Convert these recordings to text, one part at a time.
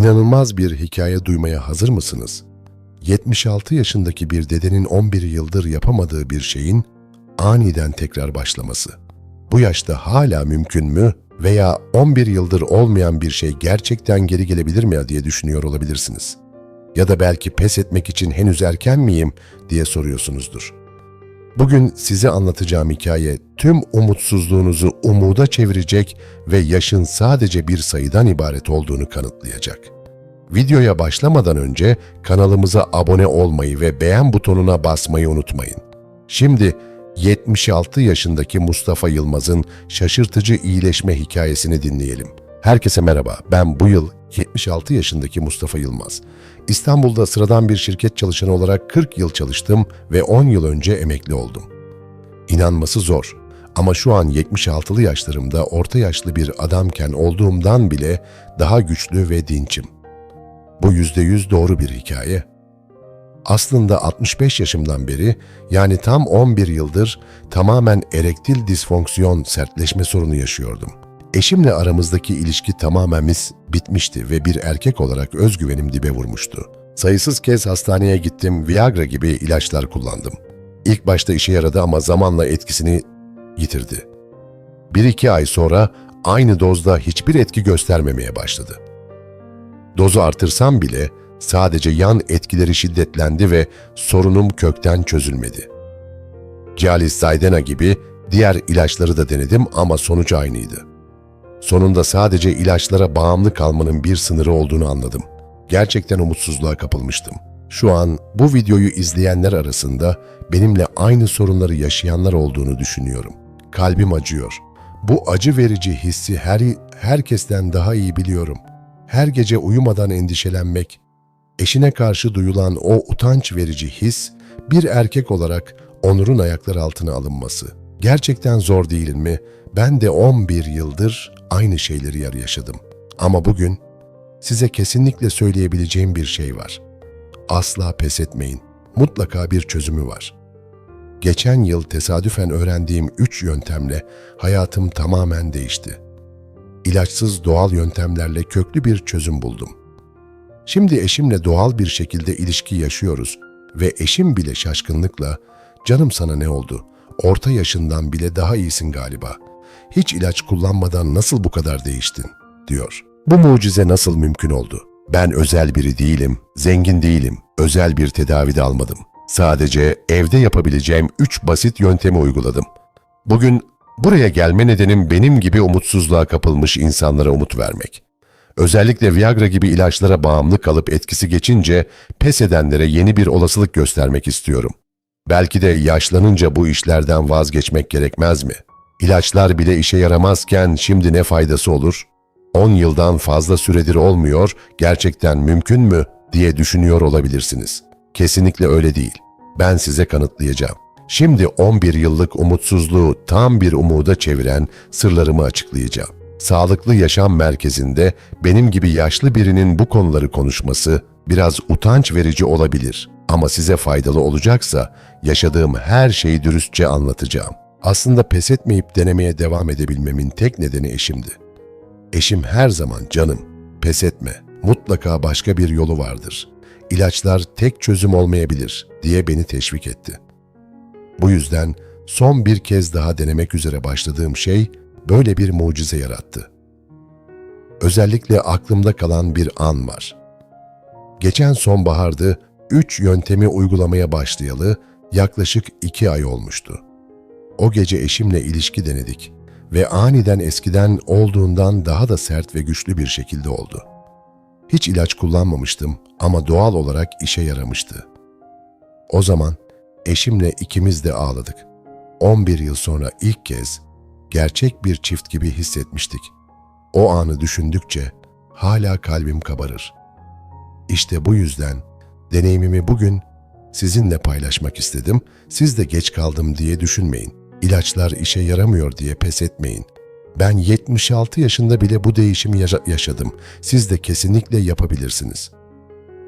İnanılmaz bir hikaye duymaya hazır mısınız? 76 yaşındaki bir dedenin 11 yıldır yapamadığı bir şeyin aniden tekrar başlaması. Bu yaşta hala mümkün mü veya 11 yıldır olmayan bir şey gerçekten geri gelebilir mi diye düşünüyor olabilirsiniz. Ya da belki pes etmek için henüz erken miyim diye soruyorsunuzdur. Bugün size anlatacağım hikaye tüm umutsuzluğunuzu umuda çevirecek ve yaşın sadece bir sayıdan ibaret olduğunu kanıtlayacak. Videoya başlamadan önce kanalımıza abone olmayı ve beğen butonuna basmayı unutmayın. Şimdi 76 yaşındaki Mustafa Yılmaz'ın şaşırtıcı iyileşme hikayesini dinleyelim. Herkese merhaba, ben bu yıl 76 yaşındaki Mustafa Yılmaz. İstanbul'da sıradan bir şirket çalışanı olarak 40 yıl çalıştım ve 10 yıl önce emekli oldum. İnanması zor ama şu an 76'lı yaşlarımda orta yaşlı bir adamken olduğumdan bile daha güçlü ve dinçim. Bu %100 doğru bir hikaye. Aslında 65 yaşımdan beri yani tam 11 yıldır tamamen erektil disfonksiyon sertleşme sorunu yaşıyordum. Eşimle aramızdaki ilişki tamamen mis bitmişti ve bir erkek olarak özgüvenim dibe vurmuştu. Sayısız kez hastaneye gittim, Viagra gibi ilaçlar kullandım. İlk başta işe yaradı ama zamanla etkisini yitirdi. Bir iki ay sonra aynı dozda hiçbir etki göstermemeye başladı. Dozu artırsam bile sadece yan etkileri şiddetlendi ve sorunum kökten çözülmedi. Cialis Zaydena gibi diğer ilaçları da denedim ama sonuç aynıydı. Sonunda sadece ilaçlara bağımlı kalmanın bir sınırı olduğunu anladım. Gerçekten umutsuzluğa kapılmıştım. Şu an bu videoyu izleyenler arasında benimle aynı sorunları yaşayanlar olduğunu düşünüyorum. Kalbim acıyor. Bu acı verici hissi her herkesten daha iyi biliyorum. Her gece uyumadan endişelenmek, eşine karşı duyulan o utanç verici his, bir erkek olarak onurun ayakları altına alınması. Gerçekten zor değil mi? Ben de 11 yıldır aynı şeyleri yarı yaşadım. Ama bugün size kesinlikle söyleyebileceğim bir şey var. Asla pes etmeyin. Mutlaka bir çözümü var. Geçen yıl tesadüfen öğrendiğim üç yöntemle hayatım tamamen değişti. İlaçsız doğal yöntemlerle köklü bir çözüm buldum. Şimdi eşimle doğal bir şekilde ilişki yaşıyoruz ve eşim bile şaşkınlıkla "Canım sana ne oldu? Orta yaşından bile daha iyisin galiba. Hiç ilaç kullanmadan nasıl bu kadar değiştin?" diyor. Bu mucize nasıl mümkün oldu? Ben özel biri değilim, zengin değilim, özel bir tedavi de almadım. Sadece evde yapabileceğim üç basit yöntemi uyguladım. Bugün buraya gelme nedenim benim gibi umutsuzluğa kapılmış insanlara umut vermek. Özellikle Viagra gibi ilaçlara bağımlı kalıp etkisi geçince pes edenlere yeni bir olasılık göstermek istiyorum. Belki de yaşlanınca bu işlerden vazgeçmek gerekmez mi? İlaçlar bile işe yaramazken şimdi ne faydası olur? 10 yıldan fazla süredir olmuyor, gerçekten mümkün mü diye düşünüyor olabilirsiniz. Kesinlikle öyle değil. Ben size kanıtlayacağım. Şimdi 11 yıllık umutsuzluğu tam bir umuda çeviren sırlarımı açıklayacağım. Sağlıklı Yaşam Merkezi'nde benim gibi yaşlı birinin bu konuları konuşması biraz utanç verici olabilir ama size faydalı olacaksa yaşadığım her şeyi dürüstçe anlatacağım. Aslında pes etmeyip denemeye devam edebilmemin tek nedeni eşimdi. Eşim her zaman canım, pes etme, mutlaka başka bir yolu vardır. İlaçlar tek çözüm olmayabilir diye beni teşvik etti. Bu yüzden son bir kez daha denemek üzere başladığım şey böyle bir mucize yarattı. Özellikle aklımda kalan bir an var. Geçen sonbaharda üç yöntemi uygulamaya başlayalı yaklaşık iki ay olmuştu. O gece eşimle ilişki denedik ve aniden eskiden olduğundan daha da sert ve güçlü bir şekilde oldu. Hiç ilaç kullanmamıştım ama doğal olarak işe yaramıştı. O zaman eşimle ikimiz de ağladık. 11 yıl sonra ilk kez gerçek bir çift gibi hissetmiştik. O anı düşündükçe hala kalbim kabarır. İşte bu yüzden deneyimimi bugün sizinle paylaşmak istedim. Siz de geç kaldım diye düşünmeyin. İlaçlar işe yaramıyor diye pes etmeyin. Ben 76 yaşında bile bu değişimi yaşa- yaşadım. Siz de kesinlikle yapabilirsiniz.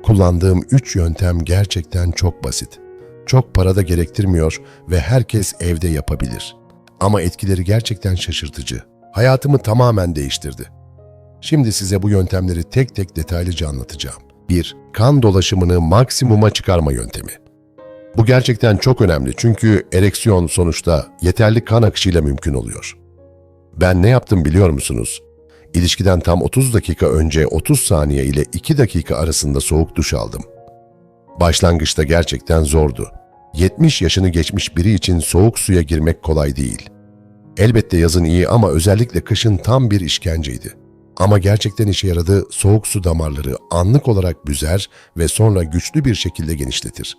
Kullandığım 3 yöntem gerçekten çok basit. Çok para da gerektirmiyor ve herkes evde yapabilir. Ama etkileri gerçekten şaşırtıcı. Hayatımı tamamen değiştirdi. Şimdi size bu yöntemleri tek tek detaylıca anlatacağım. 1. Kan dolaşımını maksimuma çıkarma yöntemi. Bu gerçekten çok önemli çünkü ereksiyon sonuçta yeterli kan akışıyla mümkün oluyor. Ben ne yaptım biliyor musunuz? İlişkiden tam 30 dakika önce 30 saniye ile 2 dakika arasında soğuk duş aldım. Başlangıçta gerçekten zordu. 70 yaşını geçmiş biri için soğuk suya girmek kolay değil. Elbette yazın iyi ama özellikle kışın tam bir işkenceydi. Ama gerçekten işe yaradı, soğuk su damarları anlık olarak büzer ve sonra güçlü bir şekilde genişletir.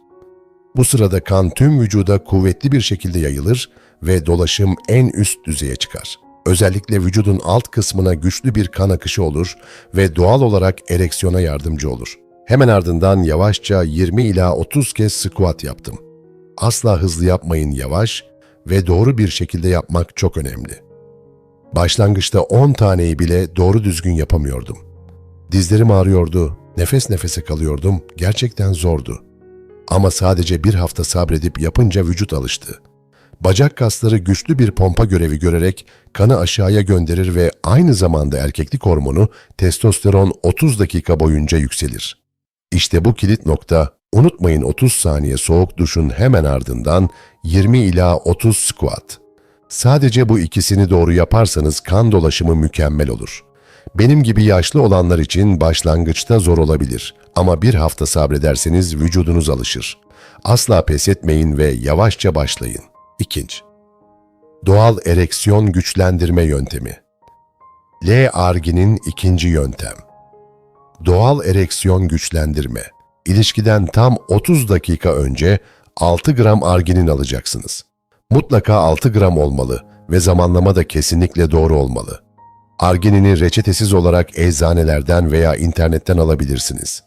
Bu sırada kan tüm vücuda kuvvetli bir şekilde yayılır ve dolaşım en üst düzeye çıkar. Özellikle vücudun alt kısmına güçlü bir kan akışı olur ve doğal olarak ereksiyona yardımcı olur. Hemen ardından yavaşça 20 ila 30 kez squat yaptım. Asla hızlı yapmayın yavaş ve doğru bir şekilde yapmak çok önemli. Başlangıçta 10 taneyi bile doğru düzgün yapamıyordum. Dizlerim ağrıyordu, nefes nefese kalıyordum, gerçekten zordu. Ama sadece bir hafta sabredip yapınca vücut alıştı. Bacak kasları güçlü bir pompa görevi görerek kanı aşağıya gönderir ve aynı zamanda erkeklik hormonu testosteron 30 dakika boyunca yükselir. İşte bu kilit nokta, unutmayın 30 saniye soğuk duşun hemen ardından 20 ila 30 squat. Sadece bu ikisini doğru yaparsanız kan dolaşımı mükemmel olur. Benim gibi yaşlı olanlar için başlangıçta zor olabilir ama bir hafta sabrederseniz vücudunuz alışır. Asla pes etmeyin ve yavaşça başlayın. İkinci. Doğal ereksiyon güçlendirme yöntemi. L-arginin ikinci yöntem. Doğal ereksiyon güçlendirme. İlişkiden tam 30 dakika önce 6 gram arginin alacaksınız. Mutlaka 6 gram olmalı ve zamanlama da kesinlikle doğru olmalı. Arginini reçetesiz olarak eczanelerden veya internetten alabilirsiniz.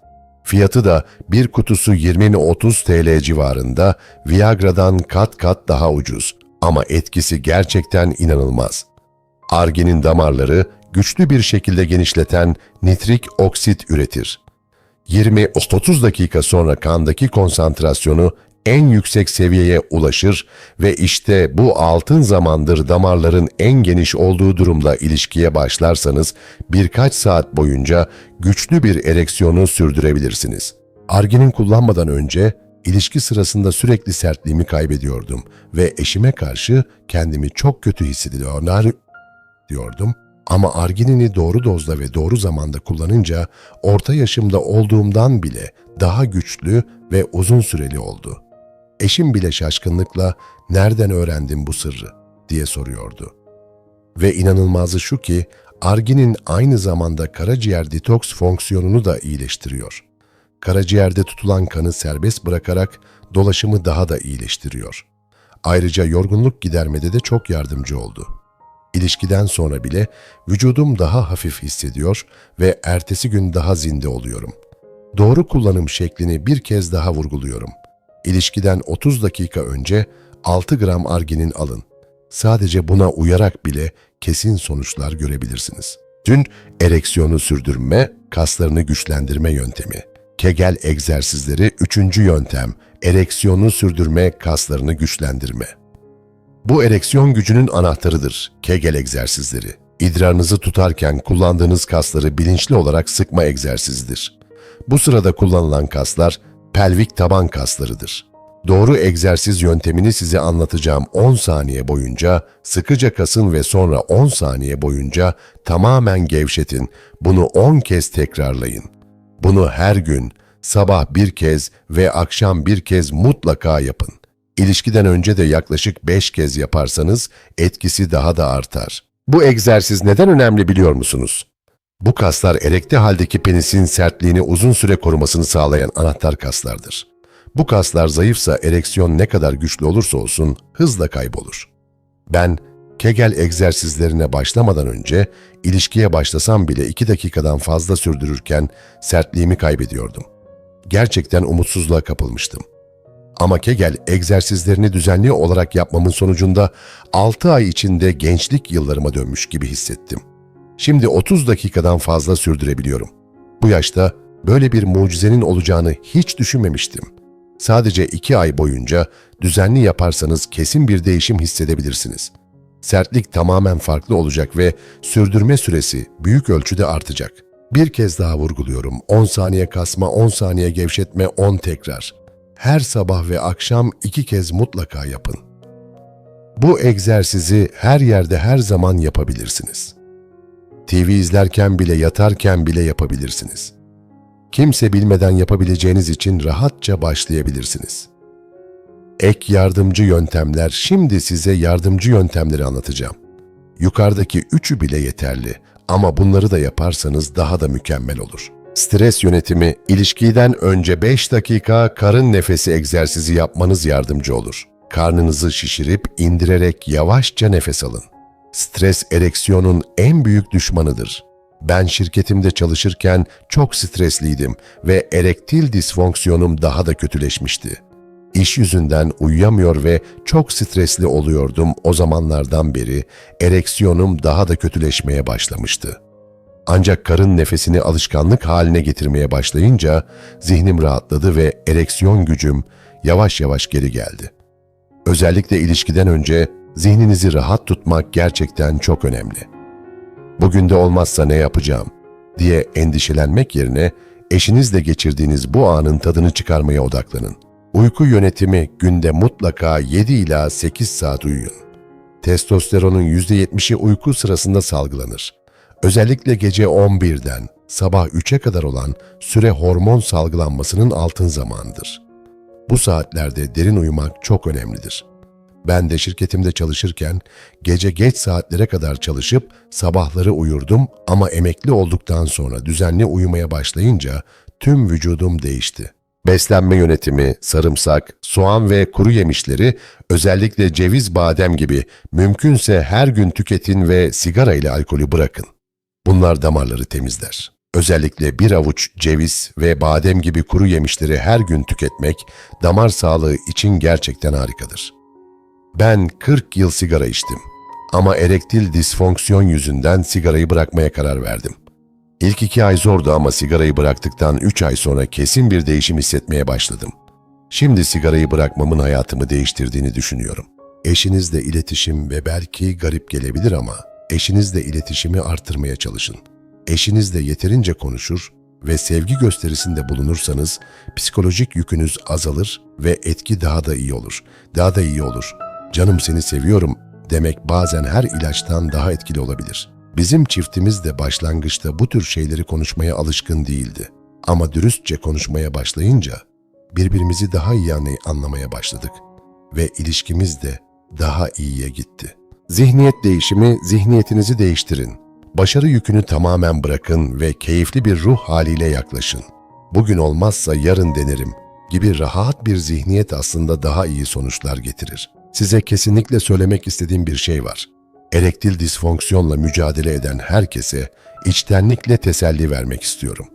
Fiyatı da bir kutusu 20-30 TL civarında Viagra'dan kat kat daha ucuz ama etkisi gerçekten inanılmaz. Arginin damarları güçlü bir şekilde genişleten nitrik oksit üretir. 20-30 dakika sonra kandaki konsantrasyonu en yüksek seviyeye ulaşır ve işte bu altın zamandır damarların en geniş olduğu durumda ilişkiye başlarsanız birkaç saat boyunca güçlü bir ereksiyonu sürdürebilirsiniz. Arginin kullanmadan önce ilişki sırasında sürekli sertliğimi kaybediyordum ve eşime karşı kendimi çok kötü hissediyor diyordum. Ama arginini doğru dozda ve doğru zamanda kullanınca orta yaşımda olduğumdan bile daha güçlü ve uzun süreli oldu. Eşim bile şaşkınlıkla nereden öğrendin bu sırrı diye soruyordu. Ve inanılmazı şu ki arginin aynı zamanda karaciğer detoks fonksiyonunu da iyileştiriyor. Karaciğerde tutulan kanı serbest bırakarak dolaşımı daha da iyileştiriyor. Ayrıca yorgunluk gidermede de çok yardımcı oldu. İlişkiden sonra bile vücudum daha hafif hissediyor ve ertesi gün daha zinde oluyorum. Doğru kullanım şeklini bir kez daha vurguluyorum. İlişkiden 30 dakika önce 6 gram arginin alın. Sadece buna uyarak bile kesin sonuçlar görebilirsiniz. Dün ereksiyonu sürdürme, kaslarını güçlendirme yöntemi. Kegel egzersizleri üçüncü yöntem, ereksiyonu sürdürme, kaslarını güçlendirme. Bu ereksiyon gücünün anahtarıdır, Kegel egzersizleri. İdrarınızı tutarken kullandığınız kasları bilinçli olarak sıkma egzersizidir. Bu sırada kullanılan kaslar pelvik taban kaslarıdır. Doğru egzersiz yöntemini size anlatacağım 10 saniye boyunca sıkıca kasın ve sonra 10 saniye boyunca tamamen gevşetin. Bunu 10 kez tekrarlayın. Bunu her gün, sabah bir kez ve akşam bir kez mutlaka yapın. İlişkiden önce de yaklaşık 5 kez yaparsanız etkisi daha da artar. Bu egzersiz neden önemli biliyor musunuz? Bu kaslar erekte haldeki penisin sertliğini uzun süre korumasını sağlayan anahtar kaslardır. Bu kaslar zayıfsa ereksiyon ne kadar güçlü olursa olsun hızla kaybolur. Ben Kegel egzersizlerine başlamadan önce ilişkiye başlasam bile iki dakikadan fazla sürdürürken sertliğimi kaybediyordum. Gerçekten umutsuzluğa kapılmıştım. Ama Kegel egzersizlerini düzenli olarak yapmamın sonucunda 6 ay içinde gençlik yıllarıma dönmüş gibi hissettim. Şimdi 30 dakikadan fazla sürdürebiliyorum. Bu yaşta böyle bir mucizenin olacağını hiç düşünmemiştim. Sadece 2 ay boyunca düzenli yaparsanız kesin bir değişim hissedebilirsiniz. Sertlik tamamen farklı olacak ve sürdürme süresi büyük ölçüde artacak. Bir kez daha vurguluyorum. 10 saniye kasma, 10 saniye gevşetme, 10 tekrar. Her sabah ve akşam iki kez mutlaka yapın. Bu egzersizi her yerde her zaman yapabilirsiniz. TV izlerken bile yatarken bile yapabilirsiniz. Kimse bilmeden yapabileceğiniz için rahatça başlayabilirsiniz. Ek yardımcı yöntemler, şimdi size yardımcı yöntemleri anlatacağım. Yukarıdaki üçü bile yeterli ama bunları da yaparsanız daha da mükemmel olur. Stres yönetimi, ilişkiden önce 5 dakika karın nefesi egzersizi yapmanız yardımcı olur. Karnınızı şişirip indirerek yavaşça nefes alın. Stres ereksiyonun en büyük düşmanıdır. Ben şirketimde çalışırken çok stresliydim ve erektil disfonksiyonum daha da kötüleşmişti. İş yüzünden uyuyamıyor ve çok stresli oluyordum o zamanlardan beri ereksiyonum daha da kötüleşmeye başlamıştı. Ancak karın nefesini alışkanlık haline getirmeye başlayınca zihnim rahatladı ve ereksiyon gücüm yavaş yavaş geri geldi. Özellikle ilişkiden önce zihninizi rahat tutmak gerçekten çok önemli. Bugün de olmazsa ne yapacağım diye endişelenmek yerine eşinizle geçirdiğiniz bu anın tadını çıkarmaya odaklanın. Uyku yönetimi günde mutlaka 7 ila 8 saat uyuyun. Testosteronun %70'i uyku sırasında salgılanır. Özellikle gece 11'den sabah 3'e kadar olan süre hormon salgılanmasının altın zamanıdır. Bu saatlerde derin uyumak çok önemlidir. Ben de şirketimde çalışırken gece geç saatlere kadar çalışıp sabahları uyurdum ama emekli olduktan sonra düzenli uyumaya başlayınca tüm vücudum değişti. Beslenme yönetimi, sarımsak, soğan ve kuru yemişleri özellikle ceviz badem gibi mümkünse her gün tüketin ve sigara ile alkolü bırakın. Bunlar damarları temizler. Özellikle bir avuç ceviz ve badem gibi kuru yemişleri her gün tüketmek damar sağlığı için gerçekten harikadır. Ben 40 yıl sigara içtim ama erektil disfonksiyon yüzünden sigarayı bırakmaya karar verdim. İlk iki ay zordu ama sigarayı bıraktıktan üç ay sonra kesin bir değişim hissetmeye başladım. Şimdi sigarayı bırakmamın hayatımı değiştirdiğini düşünüyorum. Eşinizle iletişim ve belki garip gelebilir ama eşinizle iletişimi artırmaya çalışın. Eşinizle yeterince konuşur ve sevgi gösterisinde bulunursanız psikolojik yükünüz azalır ve etki daha da iyi olur. Daha da iyi olur. Canım seni seviyorum demek bazen her ilaçtan daha etkili olabilir.'' Bizim çiftimiz de başlangıçta bu tür şeyleri konuşmaya alışkın değildi. Ama dürüstçe konuşmaya başlayınca birbirimizi daha iyi anlamaya başladık ve ilişkimiz de daha iyiye gitti. Zihniyet değişimi, zihniyetinizi değiştirin. Başarı yükünü tamamen bırakın ve keyifli bir ruh haliyle yaklaşın. Bugün olmazsa yarın denerim gibi rahat bir zihniyet aslında daha iyi sonuçlar getirir. Size kesinlikle söylemek istediğim bir şey var erektil disfonksiyonla mücadele eden herkese içtenlikle teselli vermek istiyorum.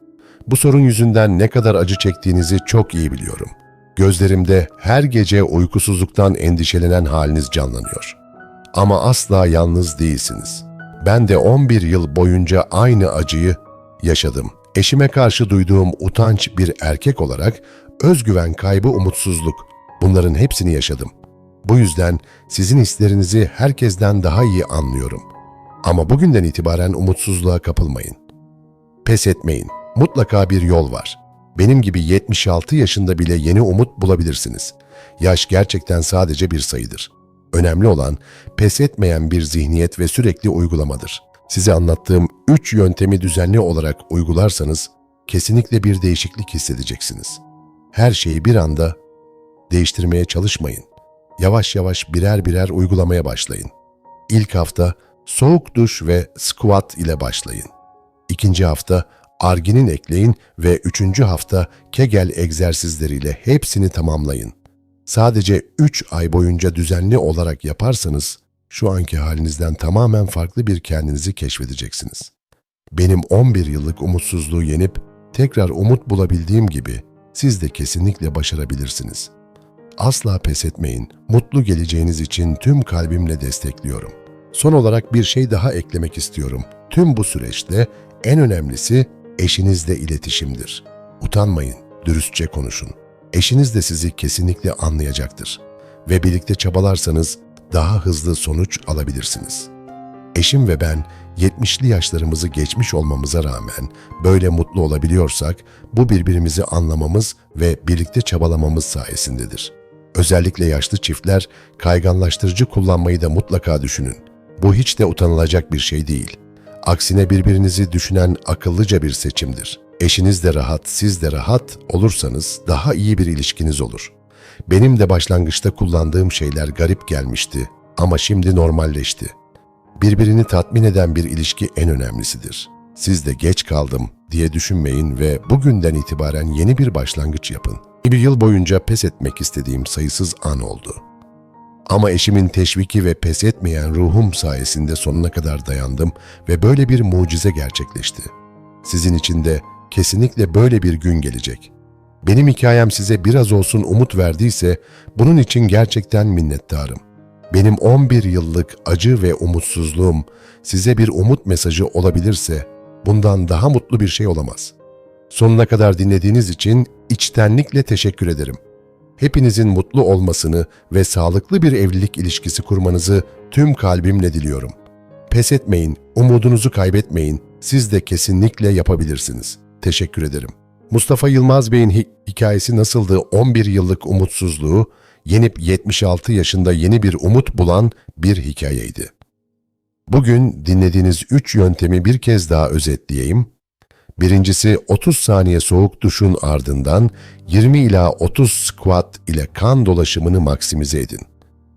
Bu sorun yüzünden ne kadar acı çektiğinizi çok iyi biliyorum. Gözlerimde her gece uykusuzluktan endişelenen haliniz canlanıyor. Ama asla yalnız değilsiniz. Ben de 11 yıl boyunca aynı acıyı yaşadım. Eşime karşı duyduğum utanç bir erkek olarak özgüven kaybı, umutsuzluk bunların hepsini yaşadım. Bu yüzden sizin hislerinizi herkesten daha iyi anlıyorum. Ama bugünden itibaren umutsuzluğa kapılmayın. Pes etmeyin. Mutlaka bir yol var. Benim gibi 76 yaşında bile yeni umut bulabilirsiniz. Yaş gerçekten sadece bir sayıdır. Önemli olan pes etmeyen bir zihniyet ve sürekli uygulamadır. Size anlattığım 3 yöntemi düzenli olarak uygularsanız kesinlikle bir değişiklik hissedeceksiniz. Her şeyi bir anda değiştirmeye çalışmayın yavaş yavaş birer birer uygulamaya başlayın. İlk hafta soğuk duş ve squat ile başlayın. İkinci hafta arginin ekleyin ve üçüncü hafta kegel egzersizleriyle hepsini tamamlayın. Sadece 3 ay boyunca düzenli olarak yaparsanız şu anki halinizden tamamen farklı bir kendinizi keşfedeceksiniz. Benim 11 yıllık umutsuzluğu yenip tekrar umut bulabildiğim gibi siz de kesinlikle başarabilirsiniz.'' Asla pes etmeyin. Mutlu geleceğiniz için tüm kalbimle destekliyorum. Son olarak bir şey daha eklemek istiyorum. Tüm bu süreçte en önemlisi eşinizle iletişimdir. Utanmayın, dürüstçe konuşun. Eşiniz de sizi kesinlikle anlayacaktır. Ve birlikte çabalarsanız daha hızlı sonuç alabilirsiniz. Eşim ve ben 70'li yaşlarımızı geçmiş olmamıza rağmen böyle mutlu olabiliyorsak bu birbirimizi anlamamız ve birlikte çabalamamız sayesindedir. Özellikle yaşlı çiftler kayganlaştırıcı kullanmayı da mutlaka düşünün. Bu hiç de utanılacak bir şey değil. Aksine birbirinizi düşünen akıllıca bir seçimdir. Eşiniz de rahat, siz de rahat olursanız daha iyi bir ilişkiniz olur. Benim de başlangıçta kullandığım şeyler garip gelmişti ama şimdi normalleşti. Birbirini tatmin eden bir ilişki en önemlisidir. Siz de geç kaldım diye düşünmeyin ve bugünden itibaren yeni bir başlangıç yapın. Bir yıl boyunca pes etmek istediğim sayısız an oldu. Ama eşimin teşviki ve pes etmeyen ruhum sayesinde sonuna kadar dayandım ve böyle bir mucize gerçekleşti. Sizin için de kesinlikle böyle bir gün gelecek. Benim hikayem size biraz olsun umut verdiyse bunun için gerçekten minnettarım. Benim 11 yıllık acı ve umutsuzluğum size bir umut mesajı olabilirse bundan daha mutlu bir şey olamaz. Sonuna kadar dinlediğiniz için içtenlikle teşekkür ederim. Hepinizin mutlu olmasını ve sağlıklı bir evlilik ilişkisi kurmanızı tüm kalbimle diliyorum. Pes etmeyin, umudunuzu kaybetmeyin. Siz de kesinlikle yapabilirsiniz. Teşekkür ederim. Mustafa Yılmaz Bey'in hi- hikayesi nasıldı? 11 yıllık umutsuzluğu yenip 76 yaşında yeni bir umut bulan bir hikayeydi. Bugün dinlediğiniz 3 yöntemi bir kez daha özetleyeyim. Birincisi 30 saniye soğuk duşun ardından 20 ila 30 squat ile kan dolaşımını maksimize edin.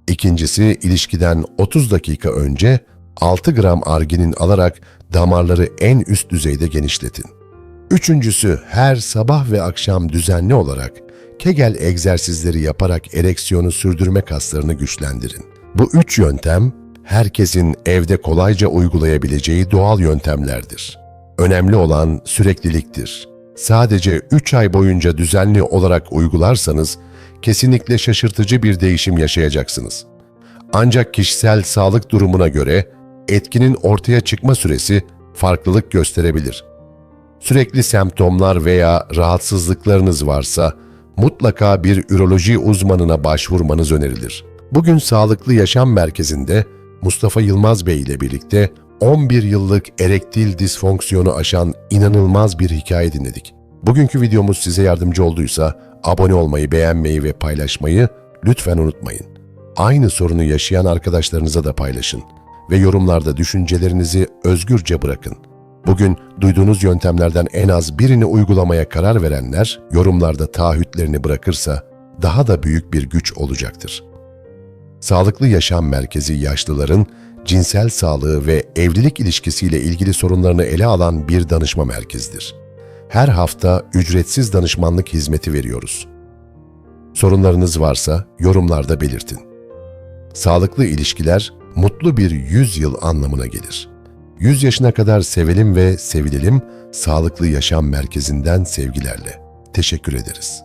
İkincisi ilişkiden 30 dakika önce 6 gram arginin alarak damarları en üst düzeyde genişletin. Üçüncüsü her sabah ve akşam düzenli olarak Kegel egzersizleri yaparak ereksiyonu sürdürme kaslarını güçlendirin. Bu üç yöntem herkesin evde kolayca uygulayabileceği doğal yöntemlerdir. Önemli olan sürekliliktir. Sadece 3 ay boyunca düzenli olarak uygularsanız kesinlikle şaşırtıcı bir değişim yaşayacaksınız. Ancak kişisel sağlık durumuna göre etkinin ortaya çıkma süresi farklılık gösterebilir. Sürekli semptomlar veya rahatsızlıklarınız varsa mutlaka bir üroloji uzmanına başvurmanız önerilir. Bugün Sağlıklı Yaşam Merkezi'nde Mustafa Yılmaz Bey ile birlikte 11 yıllık erektil disfonksiyonu aşan inanılmaz bir hikaye dinledik. Bugünkü videomuz size yardımcı olduysa abone olmayı, beğenmeyi ve paylaşmayı lütfen unutmayın. Aynı sorunu yaşayan arkadaşlarınıza da paylaşın ve yorumlarda düşüncelerinizi özgürce bırakın. Bugün duyduğunuz yöntemlerden en az birini uygulamaya karar verenler yorumlarda taahhütlerini bırakırsa daha da büyük bir güç olacaktır. Sağlıklı Yaşam Merkezi yaşlıların cinsel sağlığı ve evlilik ilişkisiyle ilgili sorunlarını ele alan bir danışma merkezidir. Her hafta ücretsiz danışmanlık hizmeti veriyoruz. Sorunlarınız varsa yorumlarda belirtin. Sağlıklı ilişkiler mutlu bir 100 yıl anlamına gelir. 100 yaşına kadar sevelim ve sevilelim Sağlıklı Yaşam Merkezi'nden sevgilerle. Teşekkür ederiz.